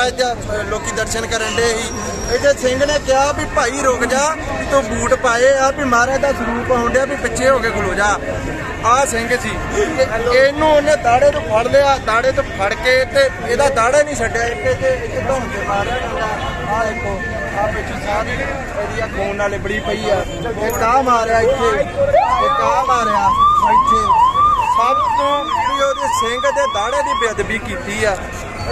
ਮਹਾਰਾਜ ਦਾ ਲੋਕੀ ਦਰਸ਼ਨ ਕਰਨ ਦੇ ਸੀ। ਇਹਦੇ ਸਿੰਘ ਨੇ ਕਿਹਾ ਵੀ ਭਾਈ ਰੁਕ ਜਾ, ਵੀ ਤੂੰ ਬੂਟ ਪਾਏ ਆ, ਵੀ ਮਹਾਰਾਜ ਦਾ ਸਰੂਪ ਆਉਂਦਿਆ ਵੀ ਪਿੱਛੇ ਹੋ ਕੇ ਖਲੋ ਜਾ। ਆ ਸਿੰਘ ਸੀ। ਤੇ ਇਹਨੂੰ ਉਹਨੇ ਦਾੜੇ ਤੋਂ ਫੜ ਲਿਆ, ਦਾੜੇ ਤੋਂ ਫੜ ਕੇ ਤੇ ਇਹਦਾ ਦਾੜਾ ਨਹੀਂ ਛੱਡਿਆ ਇੱਥੇ ਤੇ ਇੱਥੇ ਧੌਣ ਤੇ ਮਾਰਿਆ ਆ ਦੇਖੋ ਆ ਵਿੱਚ ਸਾਰੀ ਇਹਦੀ ਆ ਖੂਨ ਨਾਲ ਲਿਬੜੀ ਪਈ ਆ। ਇਹ ਆ ਮਾਰਿਆ ਇੱਥੇ? ਇੱਕ ਆ ਮਾਰਿਆ ਇੱਥੇ? ਸਭ ਤੋਂ ਉਹਦੇ ਸਿੰਘ ਦੇ ਦਾੜੇ ਦੀ ਬੇਅਦਬੀ ਕੀਤੀ ਆ।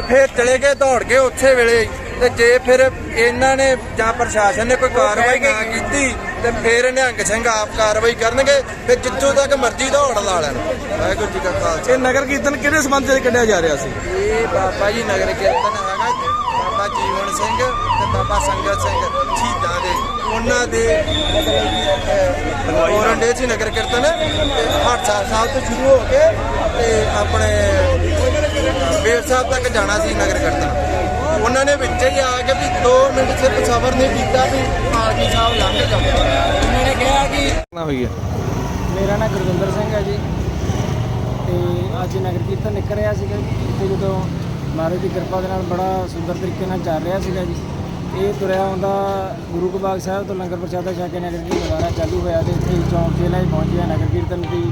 ਫਿਰ ਚਲੇ ਗਏ ਦੌੜ ਕੇ ਉੱਥੇ ਵੇਲੇ। ਤੇ ਜੇ ਫਿਰ ਇਹਨਾਂ ਨੇ ਜਾਂ ਪ੍ਰਸ਼ਾਸਨ ਨੇ ਕੋਈ ਕਾਰਵਾਈ ਨਾ ਕੀਤੀ ਤੇ ਫਿਰ ਨਿਹੰਗ ਸਿੰਘ ਆਪ ਕਾਰਵਾਈ ਕਰਨਗੇ ਫਿਰ ਜਿੱਥੋਂ ਤੱਕ ਮਰਜ਼ੀ ਦੌੜ ਲਾ ਲੈਣ। ਵਾਹਿਗੁਰੂ ਜੀ ਕਾ ਖਾਲਸਾ। ਇਹ ਨਗਰ ਕੀਰਤਨ ਕਿਹੜੇ ਸੰਬੰਧ ਵਿੱਚ ਕੱਢਿਆ ਜਾ ਰਿਹਾ ਸੀ? ਇਹ ਬਾਬਾ ਜੀ ਨਗਰ ਕੀਰਤਨ ਹੈਗਾ ਬਾਬਾ ਜੀਵਨ ਸਿੰਘ। ਬਾਬਾ ਸੰਗਤ ਸਿੰਘ ਸ਼ਹੀਦਾਂ ਦੇ ਉਹਨਾਂ ਦੇ ਮਤਲਬ ਕਿ ਡੇ ਸੀ ਨਗਰ ਕੀਰਤਨ ਤੇ ਹਾਦਸਾ ਸਾਹਿਬ ਤੋਂ ਸ਼ੁਰੂ ਹੋ ਕੇ ਤੇ ਆਪਣੇ ਬੇਰ ਸਾਹਿਬ ਤੱਕ ਜਾਣਾ ਸੀ ਨਗਰ ਕੀਰਤਨ। ਉਹਨਾਂ ਨੇ ਵਿੱਚ ਹੀ ਆ ਕੇ ਵੀ 2 ਮਿੰਟ ਸਿਰਫ ਸਬਰ ਨਹੀਂ ਕੀਤਾ ਵੀ ਆਰਮੀ ਸਾਹਿਬ ਲੰਘ ਜਾਓ ਉਹਨਾਂ ਨੇ ਕਿਹਾ ਕਿ ਨਾ ਹੋਈ ਹੈ? ਮੇਰਾ ਨਾਮ ਗੁਰਵਿੰਦਰ ਸਿੰਘ ਹੈ ਜੀ। ਤੇ ਅੱਜ ਨਗਰ ਕੀਰਤਨ ਨਿਕਲ ਰਿਹਾ ਸੀਗਾ ਤੇ ਜਦੋਂ ਮਹਾਰਾਜ ਦੀ ਕਿਰਪਾ ਦੇ ਨਾਲ ਬੜਾ ਸੁੰਦਰ ਤਰੀਕੇ ਨਾਲ ਚੱਲ ਰਿਹਾ ਸੀਗਾ ਜੀ। ਇਹ ਤੁਰਿਆ ਹੁੰਦਾ ਗੁਰੂ ਕੋ ਬਾਗ ਸਾਹਿਬ ਤੋਂ ਲੰਗਰ ਪ੍ਰਸ਼ਾਦਾ ਛਕ ਕੇ ਨਗਰ ਕੀਰਤਨ ਦੁਬਾਰਾ ਚਾਲੂ ਹੋਇਆ ਤੇ ਇੱਥੇ ਚੌਂਕ ਜ਼ਿਲ੍ਹਾ 'ਚ ਪਹੁੰਚਿਆ ਨਗਰ ਕੀਰਤਨ ਦੀ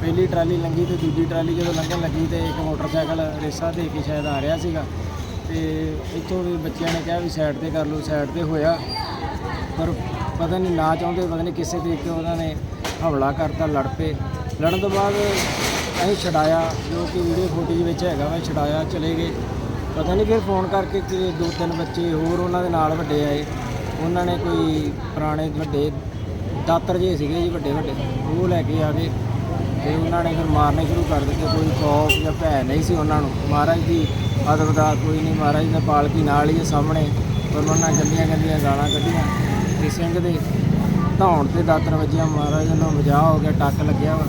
ਪਹਿਲੀ ਟਰਾਲੀ ਲੰਗੀ ਤੇ ਦੂਜੀ ਟਰਾਲੀ ਜਦੋਂ ਲੰਘਣ ਲੱਗੀ ਤੇ ਇੱਕ ਮੋਟਰਸਾਈਕਲ ਰੇਸਾ ਦੇ ਕੇ ਸ਼ਾਇਦ ਆ ਰਿਹਾ ਸੀਗਾ ਤੇ ਇੱਥੋਂ ਵੀ ਬੱਚਿਆਂ ਨੇ ਕਿਹਾ ਵੀ ਸਾਈਡ ਤੇ ਕਰ ਲਓ ਸਾਈਡ ਤੇ ਹੋਇਆ। ਪਰ ਪਤਾ ਨਹੀਂ ਨਾ ਚਾਹੁੰਦੇ, ਪਤਾ ਨਹੀਂ ਕਿਸੇ ਤਰੀਕੇ ਉਹਨਾਂ ਨੇ ਹਮਲਾ ਕਰਤਾ, ਲੜ ਪਏ। ਲੜਨ ਤੋਂ ਬਾਅਦ ਅਸੀਂ ਛਡਾਇਆ, ਜੋ ਕਿ ਵੀਡੀਓ ਫੁਟੇਜ ਵਿੱਚ ਹੈਗਾ ਵਾ, ਛਡਾਇਆ, ਚਲੇ ਗਏ। ਪਤਾ ਨਹੀਂ ਫਿਰ ਫੋਨ ਕਰਕੇ ਕਿ ਦੋ ਤਿੰਨ ਬੱਚੇ ਹੋਰ ਉਹਨਾਂ ਦੇ ਨਾਲ ਵੱਡੇ ਆਏ। ਉਹਨਾਂ ਨੇ ਕੋਈ ਪੁਰਾਣੇ ਵੱਡੇ ਦਾਤਰ ਜੇ ਸੀਗੇ ਜੀ ਵੱਡੇ ਵੱਡੇ, ਉਹ ਲੈ ਕੇ ਆ ਗਏ ਤੇ ਉਹਨਾਂ ਨੇ ਫਿਰ ਮਾਰਨੇ ਸ਼ੁਰੂ ਕਰ ਦਿੱਤੇ। ਕੋਈ ਖੌਫ ਜਾਂ ਭੈ ਨਹੀਂ ਸੀ ਉਹਨਾਂ ਨੂੰ। ਮਹਾਰਾਜ ਦੀ ਅਦਬ ਦਾ ਕੋਈ ਨਹੀਂ, ਮਹਾਰਾਜ ਦਾ ਪਾਲਕੀ ਨਾਲ ਹੀ ਹੈ ਸਾਹਮਣੇ। ਪਰ ਉਹਨਾਂ ਗੰਦੀਆਂ ਗੰਦੀਆਂ ਗਾਲਾਂ ਕੱਢੀਆਂ ਤੇ ਸਿੰਘ ਦੇ ਧੌਣ ਤੇ ਦਾਤਰ ਵੱਜਿਆ। ਮਹਾਰਾਜ ਨੂੰ ਬਚਾਅ ਹੋ ਗਿਆ, ਟੱਕ ਲੱਗਿਆ ਵਾ।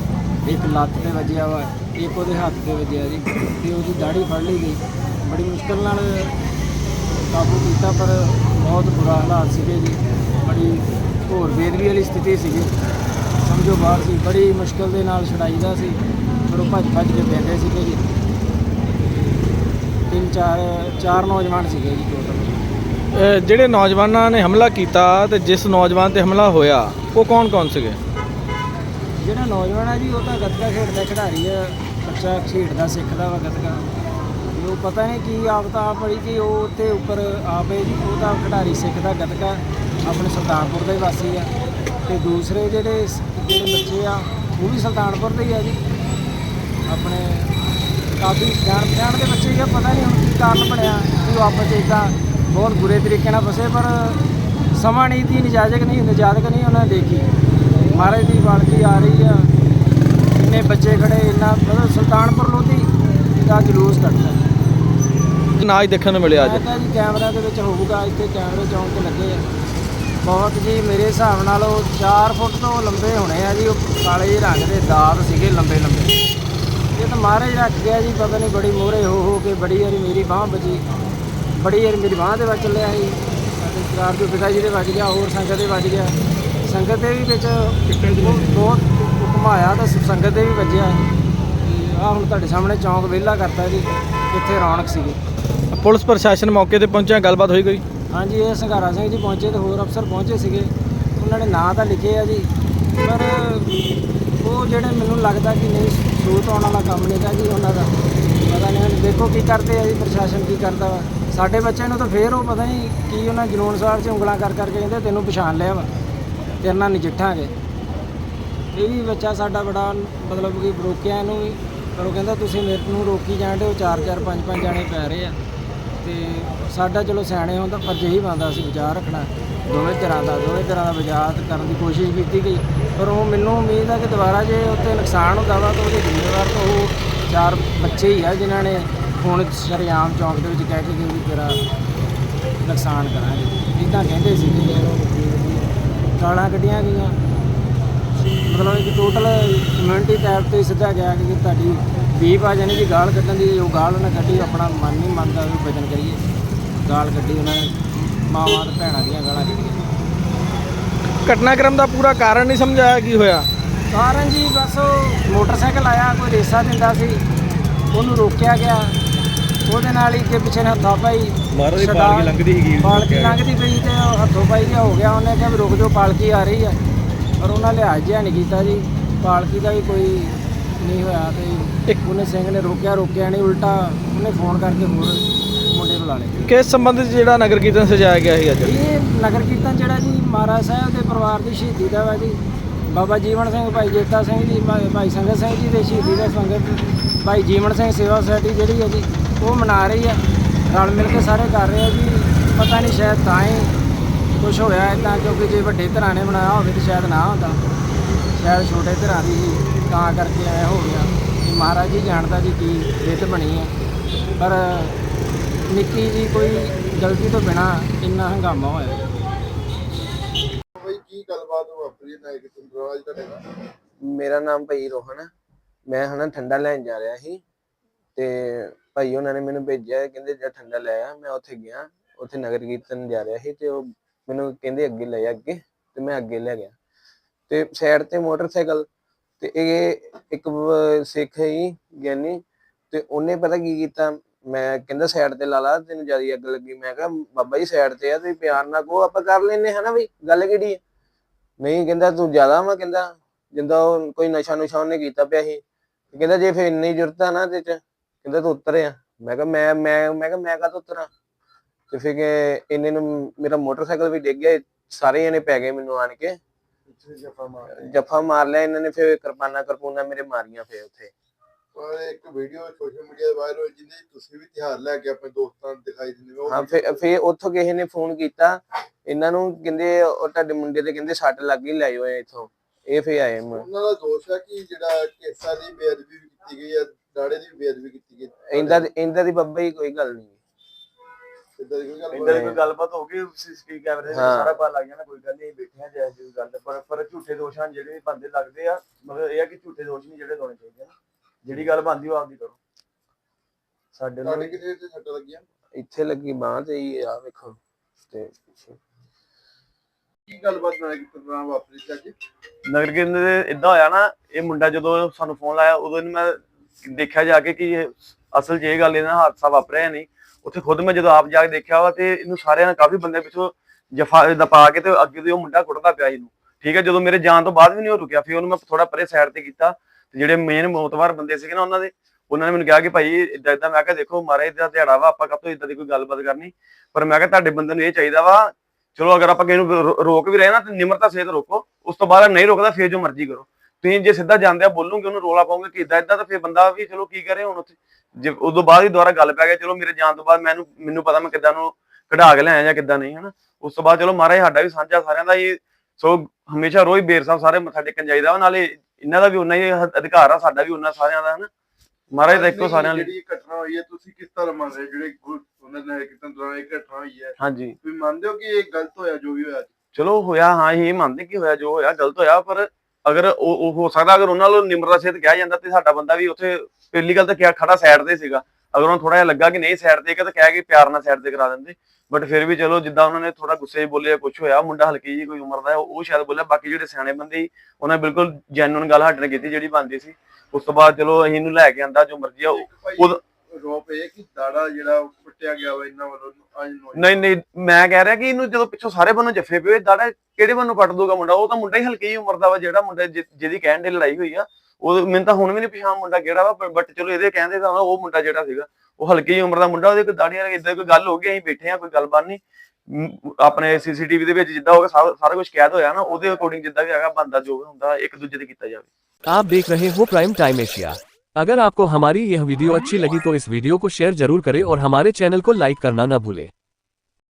ਇੱਕ ਲੱਤ ਤੇ ਵੱਜਿਆ ਵਾ, ਇੱਕ ਉਹਦੇ ਹੱਥ ਤੇ ਵੱਜਿਆ ਜੀ ਤੇ ਉਹਦੀ ਦਾੜੀ ਫੜ ਲਈ ਗਈ। ਬੜੀ ਮੁਸ਼ਕਲ ਨਾਲ ਕਾਬੂ ਕੀਤਾ ਪਰ ਬਹੁਤ ਬੁਰਾ ਹਾਲਾਤ ਸੀਗੇ ਜੀ। ਬੜੀ ਘੋਰ ਬੇਦਬੀ ਵਾਲੀ ਸਥਿਤੀ ਸੀਗੀ। ਸਮਝੋ ਬਾਹਰ ਸੀ ਬੜੀ ਮੁਸ਼ਕਲ ਦੇ ਨਾਲ ਛਡਾਈਦਾ ਸੀ ਪਰ ਉਹ ਭੱਜ ਭੱਜ ਕੇ ਪੈਂਦੇ ਸੀਗੇ ਜੀ। ਤਿੰਨ ਚਾਰ ਚਾਰ ਨੌਜਵਾਨ ਸੀਗੇ ਜੀ ਟੋਟਲ ਜਿਹੜੇ ਨੌਜਵਾਨਾਂ ਨੇ ਹਮਲਾ ਕੀਤਾ ਤੇ ਜਿਸ ਨੌਜਵਾਨ ਤੇ ਹਮਲਾ ਹੋਇਆ ਉਹ ਕੌਣ ਕੌਣ ਸੀਗੇ? ਜਿਹੜਾ ਨੌਜਵਾਨ ਹੈ ਜੀ ਉਹ ਤਾਂ ਗੱਤਕਾ ਖੇਡਦਾ ਖਿਡਾਰੀ ਹੈ ਬੱਚਾ ਖੇਡਦਾ ਸਿੱਖਦਾ ਵਾ ਗੱਤਕਾ। ਉਹ ਪਤਾ ਨਹੀਂ ਕੀ ਆਪ ਤਾਂ ਆਪ ਕਿ ਉਹ ਉੱਤੇ ਉੱਪਰ ਆਪੇ ਜੀ, ਉਹ ਤਾਂ ਖਿਡਾਰੀ ਸਿੱਖ ਸਿੱਖਦਾ ਗੱਤਕਾ ਆਪਣੇ ਸੁਲਤਾਨਪੁਰ ਦਾ ਹੀ ਵਾਸੀ ਆ ਤੇ ਦੂਸਰੇ ਜਿਹੜੇ ਜਿਹੜੇ ਬੱਚੇ ਆ, ਉਹ ਵੀ ਸੁਲਤਾਨਪੁਰ ਦੇ ਹੀ ਆ ਜੀ। ਆਪਣੇ ਕਾਫੀ ਜਾਣ ਪਛਾਣ ਦੇ ਬੱਚੇ ਆ, ਪਤਾ ਨਹੀਂ ਹੁਣ ਕੀ ਕਾਰਨ ਬਣਿਆ, ਕਿ ਉਹ ਆਪਸ 'ਚ ਇੱਦਾਂ ਬਹੁਤ ਬੁਰੇ ਤਰੀਕੇ ਨਾਲ ਫਸੇ, ਪਰ ਸਮਾਂ ਨਹੀਂ ਦੀ ਨਜਾਇਜ਼ ਨਹੀਂ ਨਿਜਾਦਕ ਨਹੀਂ ਉਹਨਾਂ ਨੇ ਦੇਖੀ। ਮਹਾਰਾਜ ਦੀ ਬਾਲਕੀ ਆ ਰਹੀ ਆ। ਇੰਨੇ ਬੱਚੇ ਖੜੇ, ਇੰਨਾ ਮਤਲਬ ਸੁਲਤਾਨਪੁਰ ਲੋਧੀ ਦਾ ਜਲੂਸ ਕੱਢਦਾ ਨਾ ਦੇਖਣ ਨੂੰ ਮਿਲਿਆ ਅੱਜ। ਮੈਂ ਕਿਹਾ ਜੀ ਕੈਮਰਾ ਦੇ ਵਿੱਚ ਹੋਊਗਾ, ਇੱਥੇ ਕੈਮਰੇ ਚੌਂਕ ਤੇ ਲੱਗੇ ਆ। ਬਹੁਤ ਜੀ ਮੇਰੇ ਹਿਸਾਬ ਨਾਲ ਉਹ 4 ਫੁੱਟ ਤੋਂ ਲੰਬੇ ਹੋਣੇ ਆ ਜੀ, ਉਹ ਕਾਲੇ ਜਿਹੇ ਰੰਗ ਦੇ ਦਾਤ ਸੀਗੇ ਲੰਬੇ ਲੰਬੇ। ਇਹ ਤਾਂ ਮਹਾਰਾਜ ਰੱਖ ਗਿਆ ਜੀ, ਪਤਾ ਨਹੀਂ ਬੜੀ ਮੋਹਰੇ ਹੋ ਹੋ ਕੇ ਬੜੀ ਵਾਰੀ ਮੇਰੀ ਬਾਹ ਬਚੀ ਬੜੀ ਵਾਰੀ ਮੇਰੀ ਬਾਹ ਦੇ ਵਿੱਚ ਚੱਲਿਆ ਜੀ ਸਾਡੇ ਸਰਕਾਰ ਦੇ ਪਿਤਾ ਜੀ ਦੇ ਵੱਜ ਗਿਆ, ਹੋਰ ਸੰਗਤ ਦੇ ਵੱਜ ਗਿਆ। ਸੰਗਤ ਦੇ ਵੀ ਵਿੱਚ ਬਹੁਤ- ਬਹੁਤ ਘੁਮਾਇਆ ਤਾਂ ਸੰਗਤ ਦੇ ਵੀ ਵੱਜਿਆ। ਆ ਹੁਣ ਤੁਹਾਡੇ ਸਾਹਮਣੇ ਚੌਂਕ ਵਿਹਲਾ ਕਰਤਾ ਜੀ, ਇੱਥੇ ਰੌਣਕ ਸੀਗੀ। ਪੁਲਿਸ ਪ੍ਰਸ਼ਾਸਨ ਮੌਕੇ ਤੇ ਪਹੁੰਚਿਆ, ਗੱਲਬਾਤ ਹੋਈ ਕੋਈ? ਹਾਂਜੀ, ਇਹ ਸੰਘਾਰਾ ਸਿੰਘ ਜੀ ਪਹੁੰਚੇ ਤੇ ਹੋਰ ਅਫਸਰ ਪਹੁੰਚੇ ਸੀਗੇ। ਉਹਨਾਂ ਨੇ ਨਾਂ ਤਾਂ ਲਿਖੇ ਆ ਜੀ, ਪਰ ਉਹ ਜਿਹੜੇ ਮੈਨੂੰ ਲੱਗਦਾ ਕਿ ਨਹੀਂ, ਸੂਤ ਆਉਣ ਵਾਲਾ ਕੰਮ ਨਹੀਂਗਾ ਜੀ ਉਹਨਾਂ ਦਾ। ਪਤਾ ਨਹੀਂ ਹੁਣ ਦੇਖੋ ਕੀ ਕਰਦੇ ਆ ਜੀ, ਪ੍ਰਸ਼ਾਸਨ ਕੀ ਕਰਦਾ ਵਾ। ਸਾਡੇ ਬੱਚਿਆਂ ਨੂੰ ਤਾਂ ਫੇਰ ਉਹ ਪਤਾ ਨਹੀਂ ਕੀ ਉਹਨਾਂ ਜਨੂਨ ਸਵਾਰ 'ਚ ਉਂਗਲਾਂ ਕਰ ਕਰਕੇ ਕਹਿੰਦੇ, ਤੈਨੂੰ ਪਛਾਣ ਲਿਆ ਵਾ, ਤੇਰੇ ਨਾਲ ਨਜਿੱਠਾਂਗੇ। ਇਹ ਵੀ ਬੱਚਾ ਸਾਡਾ ਬੜਾ ਮਤਲਬ ਕਿ ਰੋਕਿਆ ਇਹਨੂੰ ਵੀ, ਪਰ ਉਹ ਕਹਿੰਦਾ, ਤੁਸੀਂ ਮੇਰੇ ਨੂੰ ਰੋਕੀ ਜਾਂਦੇ ਹੋ ਚਾਰ ਚਾਰ ਪੰਜ ਪੰਜ ਜਾਣੇ ਪੈ ਰਹੇ ਆ। ਤੇ ਸਾਡਾ ਚਲੋ ਸਿਆਣੇ ਹੋਣ ਦਾ ਫਰਜ਼ ਹੀ ਬਣਦਾ ਅਸੀਂ ਵਿਚਾਰ ਰੱਖਣਾ। ਦੋਵੇਂ ਤਰ੍ਹਾਂ ਦਾ, ਦੋਵੇਂ ਤਰ੍ਹਾਂ ਦਾ ਵਿਚਾਰ ਕਰਨ ਦੀ ਕੋਸ਼ਿਸ਼ ਕੀਤੀ ਗਈ। ਪਰ ਉਹ ਮੈਨੂੰ ਉਮੀਦ ਆ ਕਿ ਦੁਬਾਰਾ ਜੇ ਉੱਤੇ ਨੁਕਸਾਨ ਹੁੰਦਾ ਵਾ ਤਾਂ ਉਹਦੇ ਜ਼ਿੰਮੇਵਾਰ ਤਾਂ ਉਹ ਚਾਰ ਬੱਚੇ ਹੀ ਆ ਜਿਨ੍ਹਾਂ ਨੇ ਹੁਣ ਸ਼ਰੇਆਮ ਚੌਂਕ ਦੇ ਵਿੱਚ ਕਹਿ ਕੇ ਕਿ ਵੀ ਤੇਰਾ ਨੁਕਸਾਨ ਕਰਾਂਗੇ। ਇਦਾਂ ਕਹਿੰਦੇ ਸੀ ਕਿ ਗਾਲਾਂ ਕੱਢੀਆਂ ਗਈਆਂ। ਮਤਲਬ ਇੱਕ ਟੋਟਲ ਕਮਿਊਨਿਟੀ ਟੈਪ ਤੇ ਸਿੱਧਾ ਗਿਆ ਕਿ ਤੁਹਾਡੀ ਵੀਪ ਆ ਜਾਣੀ ਕਿ ਗਾਲ ਕੱਢਣ ਦੀ ਉਹ ਗਾਲ ਉਹਨੇ ਕੱਢੀ ਆਪਣਾ ਮਨ ਨਹੀਂ ਮੰਨਦਾ ਵੀ ਵਜਨ ਕਰੀਏ। ਗਾਲ ਕੱਢੀ ਉਹਨਾਂ ਨੇ ਮਾਵਾਂ ਤੇ ਭੈਣਾਂ ਦੀਆਂ ਗਾਲਾਂ ਕੱਢੀਆਂ। ਘਟਨਾਕ੍ਰਮ ਦਾ ਪੂਰਾ ਕਾਰਨ ਨਹੀਂ ਸਮਝਾਇਆ ਕੀ ਹੋਇਆ? ਕਾਰਨ ਜੀ ਬਸ ਉਹ ਮੋਟਰਸਾਈਕਲ ਆਇਆ ਕੋਈ ਰੇਸਾ ਦਿੰਦਾ ਸੀ। ਉਹਨੂੰ ਰੋਕਿਆ ਗਿਆ। ਉਹਦੇ ਨਾਲ ਹੀ ਕਿ ਪਿੱਛੇ ਨੇ ਹੱਥਾਂ ਪਾਈ। ਮਹਾਰਾਜ ਦੀ ਸਰਦਾਰ- ਪਾਲਕੀ ਲੰਘਦੀ ਸੀਗੀ। ਪਾਲਕੀ ਲੰਘਦੀ ਪਈ ਤੇ ਹੱਥੋਂ ਪਾਈ ਜਿਹਾ ਹੋ ਗਿਆ। ਉਹਨੇ ਕਿਹਾ ਵੀ ਰੁਕ ਜਾਓ ਪਾਲਕੀ ਆ ਰਹੀ ਆ। ਪਰ ਉਹਨਾਂ ਲਿਹਾਜ਼ ਜਿਹਾ ਨਹੀਂ ਕੀਤਾ ਜੀ। ਪਾਲਕੀ ਦਾ ਵੀ ਕੋਈ ਨਹੀਂ ਹੋਇਆ ਤੇ ਉਹਨੇ ਸਿੰਘ ਨੇ ਰੋਕਿਆ ਰੋਕਿਆ ਨਹੀਂ ਉਲਟਾ ਉਹਨੇ ਫੋਨ ਕਰਕੇ ਹੋਰ ਮੁੰਡੇ ਬੁਲਾ ਲਏ। ਕਿਸ ਸੰਬੰਧ ਜਿਹੜਾ ਨਗਰ ਕੀਰਤਨ ਸਜਾਇਆ ਗਿਆ ਸੀ ਅੱਜ? ਇਹ ਨਗਰ ਕੀਰਤਨ ਜਿਹੜਾ ਜੀ ਮਹਾਰਾਜ ਸਾਹਿਬ ਦੇ ਪਰਿਵਾਰ ਦੀ ਸ਼ਹੀਦੀ ਦਾ ਵਾ ਜੀ। ਬਾਬਾ ਜੀਵਨ ਸਿੰਘ ਭਾਈ ਜੇਤਾ ਸਿੰਘ ਜੀ ਭਾਈ ਸੰਗਤ ਸਿੰਘ ਜੀ ਦੇ ਸ਼ਹੀਦੀ ਦਾ ਸੰਗਤ ਭਾਈ ਜੀਵਨ ਸਿੰਘ ਸੇਵਾ ਸੁਸਾਇਟੀ ਜਿਹੜੀ ਹੈ ਜੀ ਉਹ ਮਨਾ ਰਹੀ ਆ ਰਲ ਮਿਲ ਕੇ ਸਾਰੇ ਕਰ ਰਹੇ ਆ ਜੀ। ਪਤਾ ਨਹੀਂ ਸ਼ਾਇਦ ਤਾਂ ਹੀ ਕੁਝ ਹੋਇਆ ਇਦਾਂ ਕਿਉਂਕਿ ਜੇ ਵੱਡੇ ਧਿਰਾਂ ਨੇ ਬਣਾਇਆ ਹੋਵੇ ਤਾਂ ਸ਼ਾਇਦ ਨਾ ਹੁੰਦਾ। ਸ਼ਾਇਦ ਛੋਟੇ ਧਿਰਾਂ ਦੀ ਸੀ ਤਾਂ ਕਰਕੇ ਐ ਹੋ ਗਿਆ ਕਿ ਮਹਾਰਾਜ ਜੀ ਜਾਣਦਾ ਜੀ ਕੀ ਰਿਤ ਬਣੀ ਹੈ। ਪਰ ਨਿੱਕੀ ਜੀ ਕੋਈ ਗਲਤੀ ਤੋਂ ਬਿਨਾ ਇੰਨਾ ਹੰਗਾਮਾ ਹੋਇਆ। ਬਈ ਕੀ ਗੱਲਬਾਤ ਵਾਪਰੀ ਨਾ ਕਿ ਤੁੰਦਰਾਜ ਤੁਹਾਡੇ ਨਾਲ? ਮੇਰਾ ਨਾਮ ਭਾਈ ਰੋਹਨ ਮੈਂ ਹਨਾ ਠੰਡਾ ਲੈਣ ਜਾ ਰਿਹਾ ਸੀ ਤੇ ਭਾਈ ਉਹਨਾਂ ਨੇ ਮੈਨੂੰ ਭੇਜਿਆ ਕਹਿੰਦੇ ਜਾ ਠੰਡਾ ਲੈ ਆ ਮੈਂ ਉੱਥੇ ਗਿਆ ਉੱਥੇ ਨਗਰ ਕੀਰਤਨ ਜਾ ਰਿਹਾ ਸੀ ਤੇ ਉਹ ਮੈਨੂੰ ਕਹਿੰਦੇ ਅੱਗੇ ਲੈ ਆ ਅੱਗੇ ਤੇ ਮੈਂ ਅੱਗੇ ਲੈ ਗਿਆ। ਤੇ ਸਾਈਡ ਤੇ ਮੋਟਰਸਾਈਕਲ ਤੇ ਇਹ ਇੱਕ ਸਿੱਖ ਹੀ ਗਿਆਨੀ, ਤੇ ਉਹਨੇ ਪਤਾ ਕੀ ਕੀਤਾ? ਮੈਂ ਕਹਿੰਦਾ ਸਾਈਡ ਤੇ ਲਾ ਲਾ, ਤੈਨੂੰ ਜ਼ਿਆਦਾ ਅੱਗ ਲੱਗੀ। ਮੈਂ ਕਿਹਾ, ਬਾਬਾ ਜੀ ਸਾਈਡ ਤੇ ਆ, ਤੁਸੀਂ ਪਿਆਰ ਨਾਲ ਕਹੋ, ਆਪਾਂ ਕਰ ਲੈਨੇ ਹਨਾ ਵੀ ਗੱਲ ਕਿਹੜੀ ਹੈ? ਨਹੀਂ, ਕਹਿੰਦਾ ਤੂੰ ਜ਼ਿਆਦਾ ਵਾ, ਕਹਿੰਦਾ। ਜਿੰਦਾ ਉਹ ਕੋਈ ਨਸ਼ਾ ਨੁਸ਼ਾ ਉਹਨੇ ਕੀਤਾ ਪਿਆ ਸੀ। ਕਹਿੰਦਾ ਜੇ ਫਿਰ ਇੰਨੀ ਜ਼ਰੂਰਤ ਆ ਨਾ ਤੇ ਚ, ਕਹਿੰਦਾ ਤੂੰ ਉਤਰ ਆ ਮੈਂ ਕਿਹਾ, ਮੈਂ ਮੈਂ ਮੈਂ ਕਿਹਾ, ਮੈਂ ਕਾ ਉਤਰਾਂ? ਤੇ ਫਿਰ ਇਹਨੇ ਨੂੰ ਮੇਰਾ ਮੋਟਰਸਾਈਕਲ ਵੀ ਡਿੱਗ ਗਿਆ, ਸਾਰੇ ਜਣੇ ਪੈ ਗਏ ਮੈਨੂੰ ਆਣ ਕੇ। ਪਿੱਛੇ ਜਫਾ ਮਾਰ ਜੱਫਾ ਮਾਰ ਲਿਆ ਇਹਨਾਂ ਨੇ ਫਿਰ ਕਿਰਪਾਨਾ ਕਰਪੂਨਾ ਮੇਰੇ ਮਾਰੀਆਂ ਫਿਰ ਉੱਥੇ। ਪਰ ਇੱਕ ਵੀਡੀਓ ਸੋਸ਼ਲ ਮੀਡੀਆ ਵਾਇਰਲ ਹੋਈ ਜਿੰਦੇ ਤੁਸੀਂ ਵੀ ਤਿਹਾਰ ਲੈ ਕੇ ਆਪਣੇ ਦੋਸਤਾਂ ਨੂੰ ਦਿਖਾਈ ਦਿੰਦੇ ਹੋ ਉਹ ਹਾਂ ਫਿਰ ਫਿਰ ਉੱਥੋਂ ਕਿਸੇ ਨੇ ਫੋਨ ਕੀਤਾ ਇਹਨਾਂ ਨੂੰ ਕਹਿੰਦੇ ਉਹ ਤੁਹਾਡੇ ਮੁੰਡੇ ਤੇ ਕਹਿੰਦੇ ਸੱਟ ਲੱਗ ਗਈ ਲੈ ਜਾਓ ਇੱਥੋਂ। ਇਹ ਫਿਰ ਆਏ ਮ- ਉਹਨਾਂ ਦਾ ਦੋਸ਼ ਹੈ ਕਿ ਜਿਹੜਾ ਕੇਸਾਂ ਦੀ ਬੇਅਦਬੀ ਕੀਤੀ ਗਈ ਹੈ ਦਾੜੇ ਦੀ ਵੀ ਬੇਅਦਬੀ ਕੀਤੀ ਗਈ ਇੰਦਾ ਇੰਦਾ ਦੀ ਬੱਬਾ ਹੀ ਕੋਈ ਗੱਲ ਨਹੀਂ। ਇਦਾਂ ਦੀ ਕੋਈ ਗੱਲ ਇੰਦਰ ਦੀ ਕੋਈ ਗੱਲਬਾਤ ਹੋ ਗਈ ਸੀਸੀਟੀਵੀ ਕੈਮਰੇ ਦੇ ਵਿੱਚ ਹਾਂ। ਸਾਰਾ ਪਤਾ ਲੱਗ ਗਿਆ ਨਾ ਕੋਈ ਗੱਲ ਨਹੀਂ ਬੈਠੇ ਆ ਜੈ ਜੀ ਗੱਲ। ਪਰ ਪਰ ਝੂਠੇ ਦੋਸ਼ਾਂ ਜਿਹੜੇ ਬੰਦੇ ਲੱਗਦੇ ਆ ਮਗਰ ਇਹ ਆ ਕਿ ਝੂਠੇ ਦੋਸ਼ ਨਹੀਂ ਜਿਹੜੇ ਲਾਉਣੇ ਚਾਹੀਦੇ ਨਾ। ਜਿਹੜੀ ਗੱਲ ਬੰਦੀ ਉਹ ਆਪਦੀ ਕਰੋ। ਸਾਡੇ ਨਾਲ ਤੁਹਾਡੇ ਕਿਤੇ ਤੇ ਸੱਟ ਲੱਗੀਆਂ ਇੱਥੇ ਲੱਗੀ ਬਾਂਹ ਤੇ ਹੀ ਆ ਵੇਖੋ ਤੇ ਪਿੱਛੇ। ਕੀ ਗੱਲਬਾਤ ਨਾ ਕਿ ਤੁੰਦਰਾ ਵਾਪਰੀ ਅੱਜ? ਨਗਰ ਕੀਰਤਨ ਦੇ ਇਦਾਂ ਹੋਇਆ ਨਾ ਇਹ ਮੁੰਡਾ ਜਦੋਂ ਸਾਨੂੰ ਫੋਨ ਲਾਇਆ ਉਦੋਂ ਇਹਨੂੰ ਮੈਂ ਦੇਖਿਆ ਜਾ ਕੇ ਕਿ ਇਹ ਅਸਲ 'ਚ ਇਹ ਗੱਲ ਇਹਨਾਂ ਨਾਲ ਹਾਦਸਾ ਵਾਪਰਿਆ ਨਹੀਂ। ਉੱਥੇ ਖੁਦ ਮੈਂ ਜਦੋਂ ਆਪ ਜਾ ਕੇ ਦੇਖਿਆ ਵਾ ਤੇ ਇਹਨੂੰ ਸਾਰਿਆਂ ਨੇ ਕਾਫੀ ਬੰਦੇ ਪਿੱਛੋਂ ਜਫਾ ਦਾ ਪਾ ਕੇ ਤੇ ਅੱਗੇ ਤੇ ਉਹ ਮੁੰਡਾ ਕੁੱਟਦਾ ਪਿਆ ਇਹਨੂੰ। ਠੀਕ ਹੈ, ਜਦੋਂ ਮੇਰੇ ਜਾਣ ਤੋਂ ਬਾਅਦ ਵੀ ਨਹੀਂ ਉਹ ਰੁਕਿਆ, ਫਿਰ ਉਹਨੂੰ ਮੈਂ ਥੋੜਾ ਪਰੇ ਸਾਈਡ ਤੇ ਕੀਤਾ ਤੇ ਜਿਹੜੇ ਮੇਨ ਮੋਤਵਾਰ ਬੰਦੇ ਸੀਗੇ ਨਾ ਉਹਨਾਂ ਦੇ, ਉਹਨਾਂ ਨੇ ਮੈਨੂੰ ਕਿਹਾ ਕਿ ਭਾਈ ਇਦਾਂ ਇਦਾਂ ਮੈਂ ਕਿਹਾ ਦੇਖੋ ਮਹਾਰਾਜ ਦਾ ਦਿਹਾੜਾ ਵਾ, ਆਪਾਂ ਕਾਹਤੋਂ ਇਦਾਂ ਦੀ ਕੋਈ ਗੱਲਬਾਤ ਕਰਨੀ? ਪਰ ਮੈਂ ਕਿਹਾ ਤੁਹਾਡੇ ਬੰਦੇ ਨੂੰ ਇਹ ਚਾਹੀਦਾ ਵਾ, ਚਲੋ ਅਗਰ ਆਪਾਂ ਕਿਸੇ ਨੂੰ ਰੋ- ਰੋਕ ਵੀ ਰਹੇ ਨਾ ਤੇ ਨਿਮਰਤਾ ਸਹਿਤ ਰੋਕੋ, ਉਸ ਤੋਂ ਬਾਅਦ ਨਹੀਂ ਰੋਕਦਾ ਫੇਰ ਜੋ ਮਰਜ਼ੀ ਕਰੋ। ਤੁਸੀਂ ਜੇ ਸਿੱਧਾ ਜਾਂਦੇ ਆ, ਬੋਲੂਗੇ ਉਹਨੂੰ ਰੋਲਾ ਪਾਉਂਗੇ ਕਿ ਇਦਾਂ ਇਦਾਂ ਤਾਂ ਫੇਰ ਬੰਦਾ ਵੀ ਚਲੋ ਕੀ ਕਰੇ ਹੁਣ ਉੱਥੇ। ਜੇ ਉਦੋਂ ਬਾਅਦ ਹੀ ਦੁਬਾਰਾ ਗੱਲ ਪੈ ਗਿਆ ਚਲੋ ਮੇਰੇ ਜਾਣ ਤੋਂ ਬਾਅਦ ਮੈਨੂੰ ਮੈਨੂੰ ਪਤਾ ਮੈਂ ਕਿੱਦਾਂ ਨੂੰ ਕਢਾ ਕੇ ਲਿਆਇਆ ਜਾਂ ਕਿੱਦਾਂ ਨਹੀਂ ਹਨਾ? ਉਸ ਤੋਂ ਬਾਅਦ ਚਲੋ ਮਹਾਰਾਜ ਸਾਡਾ ਵੀ ਸਾਂਝਾ ਸਾਰਿਆਂ ਦਾ ਇਹ ਸੋ ਹਮੇਸ਼ਾ ਰੋਜ਼ ਬੇਰ ਸਾਹਿਬ ਸਾਰੇ ਮੱਥਾ ਟੇਕਣ ਜਾਈਦਾ ਵਾ ਨਾਲੇ ਇਹਨਾਂ ਦਾ ਵੀ ਉਨਾ ਹੀ ਅਧਿਕਾਰ ਆ ਸਾਡਾ ਵੀ ਉਨਾ ਸਾਰਿਆਂ ਦਾ ਹਨਾ? ਮਹਾਰਾਜ ਦਾ ਇੱਕੋ ਸਾਰਿਆਂ ਲਈ। ਜਿਹੜੀ ਘਟਨਾ ਹੋਈ ਹੈ ਤੁਸੀਂ ਕਿਸ ਤਰ੍ਹਾਂ ਮੰਨ ਰਹੇ ਹੋ? ਜਿਹੜੇ ਉਹਨਾਂ ਨੇ ਕਿਤਨ ਦੌਰਾਨ ਇਹ ਘਟਨਾ ਹੋਈ ਹੈ। ਹਾਂਜੀ। ਤੁਸੀਂ ਮੰਨਦੇ ਹੋ ਕਿ ਇਹ ਗਲਤ ਹੋਇਆ ਜੋ ਵੀ ਹੋਇਆ ਚਲੋ ਹੋਇਆ ਹਾਂ ਇਹ ਮੰਨਦੇ ਕਿ ਹੋਇਆ ਜੋ ਹੋਇਆ ਗਲਤ ਹੋਇਆ ਪਰ ਅਗਰ ਉਹ ਹੋ ਸਕਦਾ, ਅਗਰ ਉਹਨਾਂ ਨੂੰ ਨਿਮਰਤਾ ਸਹਿਤ ਕਿਹਾ ਜਾਂਦਾ ਤੇ ਸਾਡਾ ਬੰਦਾ ਵੀ ਉੱਥੇ ਪਹਿਲੀ ਗੱਲ ਤਾਂ ਕਿਹਾ ਖੜਾ ਸਾਈਡ ਤੇ ਸੀਗਾ। ਅਗਰ ਉਹਨੂੰ ਥੋੜਾ ਜਿਹਾ ਲੱਗਾ ਕਿ ਨਹੀਂ ਸਾਈਡ ਤੇ ਕਿ ਤਾਂ ਕਹਿ ਕੇ ਪਿਆਰ ਨਾਲ ਸਾਈਡ ਤੇ ਕਰਾ ਦਿੰਦੇ। ਬਟ ਫਿਰ ਵੀ ਚਲੋ ਜਿੱਦਾਂ ਉਹਨਾਂ ਨੇ ਥੋੜਾ ਗੁੱਸੇ 'ਚ ਬੋਲੇ ਕੁਝ ਹੋਇਆ, ਮੁੰਡਾ ਹਲਕੀ ਜੀ ਕੋਈ ਉਮਰ ਦਾ ਉਹ ਸ਼ਾਇਦ ਬੋਲਿਆ, ਬਾਕੀ ਜਿਹੜੇ ਸਿਆਣੇ ਬੰਦੇ ਸੀ, ਉਹਨਾਂ ਨੇ ਬਿਲਕੁਲ ਜੈਨੂਨ ਗੱਲ ਸਾਡੇ ਨਾਲ ਕੀਤੀ ਜਿਹੜੀ ਬਣਦੀ ਸੀ। ਉਸ ਤੋਂ ਬਾਅਦ ਚਲੋ ਅਸੀਂ ਇਹਨੂੰ ਲੈ ਕੇ ਆਂਦਾ, ਜੋ ਮਰਜ਼ੀ ਆ, ਉਹ- ਰੋਪ ਇਹ ਕਿ ਦਾੜਾ ਜਿਹੜਾ ਉਹ ਪੁੱਟਿਆ ਗਿਆ ਵਾ ਇਹਨਾਂ ਵੱਲੋਂ ਅੱਜ ਨੌਜਵਾਨ ਨਹੀਂ ਨਹੀਂ ਮੈਂ ਕਹਿ ਰਿਹਾ ਕਿ ਇਹਨੂੰ ਜਦੋਂ ਪਿੱਛੋਂ ਸਾਰੇ ਬੰਨੋਂ ਜੱਫੇ ਪਏ ਦਾੜਾ ਕਿਹੜੇ ਬੰਨੋਂ ਪੱਟ ਦੂਗਾ ਮੁੰਡਾ ਉਹ ਤਾਂ ਮੁੰਡਾ ਹੀ ਹਲਕੀ ਜਿਹੀ ਉਮਰ ਦਾ ਵਾ ਜਿਹੜਾ ਮੁੰਡਾ ਜਿ- ਜਿਹਦੀ ਕਹਿਣ ਦੀ ਲੜਾਈ ਹੋਈ ਆ ਉਹ ਮੈਨੂੰ ਤਾਂ ਹੁਣ ਵੀ ਨਹੀਂ ਪਛਾਣ ਮੁੰਡਾ ਕਿਹੜਾ ਵਾ ਬਟ ਚਲੋ ਇਹਦੇ ਕਹਿੰਦੇ ਤਾਂ ਉਹ ਮੁੰਡਾ ਜਿਹੜਾ ਸੀਗਾ ਉਹ ਹਲਕੀ ਜਿਹੀ ਉਮਰ ਦਾ ਮੁੰਡਾ ਉਹਦੇ ਕੋਈ ਦਾੜੀਆਂ ਇਦਾਂ ਕੋਈ ਗੱਲ ਹੋ ਗਈ ਅਸੀਂ ਬੈਠੇ ਆ ਕੋਈ ਗੱਲਬਾਤ ਨਹੀਂ ਮ, ਆਪਣੇ ਸੀਸੀਟੀਵੀ ਦੇ ਵਿੱਚ ਜਿੱਦਾਂ ਹੋਗਾ ਸਾਰਾ ਸਾਰਾ ਕੁਝ ਕੈਦ ਹੋਇਆ ਨਾ ਉਹਦੇ ਅਕੋਰਡਿੰਗ ਜਿੱਦਾਂ ਵੀ ਹੈਗਾ ਬੰਦਾ ਜੋ ਵੀ ਹੁੰਦਾ ਇੱਕ ਦੂਜੇ ਤੇ ਕੀਤਾ ਜਾਵੇ आप देख रहे हो प्राइम टाइम एशिया अगर आपको हमारी यह वीडियो अच्छी लगी तो इस वीडियो को शेयर जरूर करें और हमारे चैनल को लाइक करना न भूलें